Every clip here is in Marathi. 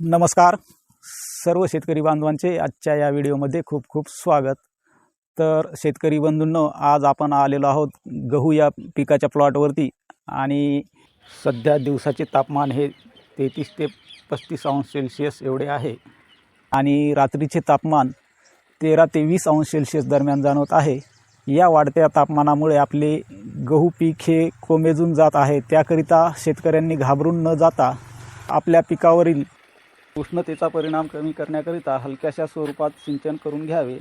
नमस्कार. सर्व शेतकरी बांधवांचे आजच्या या व्हिडिओमध्ये खूप खूप स्वागत. तर शेतकरी बंधूंनो आज आपण आलेलो आहोत गहू या पिकाच्या प्लॉटवरती आणि सध्या दिवसाचे तापमान हे तेहतीस ते पस्तीस अंश सेल्सिअस एवढे आहे आणि रात्रीचे तापमान तेरा ते वीस अंश सेल्सिअस दरम्यान जाणवत आहे. या वाढत्या तापमानामुळे आपले गहू पीक हे कोमेजून जात आहे. त्याकरिता शेतकऱ्यांनी घाबरून न जाता आपल्या पिकावरील उष्णतेचा परिणाम कमी करण्याकरिता हलक्याशा स्वरूपात सिंचन करून घ्यावे.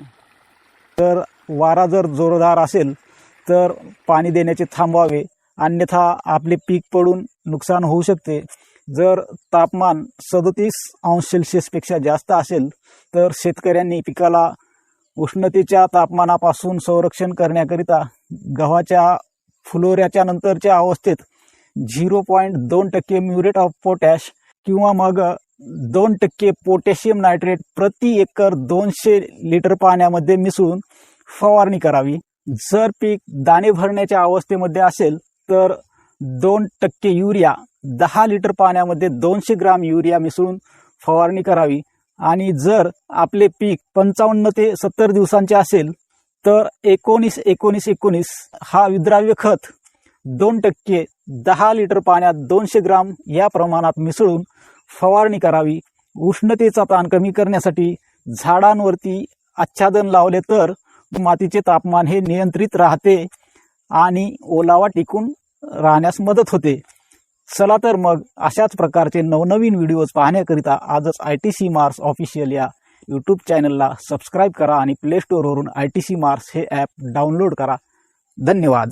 तर वारा जर जोरदार असेल तर पाणी देण्याचे थांबवावे. अन्यथा आपले पीक पडून नुकसान होऊ शकते. जर तापमान सदतीस अंश सेल्सिअसपेक्षा जास्त असेल तर शेतकऱ्यांनी पिकाला उष्णतेच्या तापमानापासून संरक्षण करण्याकरिता गव्हाच्या फुलोऱ्याच्या नंतरच्या अवस्थेत झिरो पॉईंट दोन टक्के म्युरेट ऑफ पोटॅश किंवा मग दोन टक्के पोटॅशियम नायट्रेट प्रति एकर दोनशे लिटर पाण्यामध्ये मिसळून फवारणी करावी. जर पीक दाणे भरण्याच्या अवस्थेमध्ये असेल तर दोन टक्के युरिया दहा लिटर पाण्यामध्ये दोनशे ग्राम युरिया मिसळून फवारणी करावी. आणि जर आपले पीक पंचावन्न ते सत्तर दिवसांचे असेल तर एकोणीस एकोणीस एकोणीस हा विद्राव्य खत दोन टक्के दहा लिटर पाण्यात दोनशे ग्राम या प्रमाणात मिसळून फवारणी करावी. उष्णतेचा ताण कमी करण्यासाठी झाडांवरती आच्छादन लावले तर मातीचे तापमान हे नियंत्रित राहते आणि ओलावा टिकून राहण्यास मदत होते. चला तर मग अशाच प्रकारचे नवनवीन व्हिडिओज पाहण्याकरिता आजच I T C Mars official या यूट्यूब चॅनलला सबस्क्राईब करा आणि प्ले स्टोअरवरून आय टी सी मार्स हे ॲप डाउनलोड करा. धन्यवाद.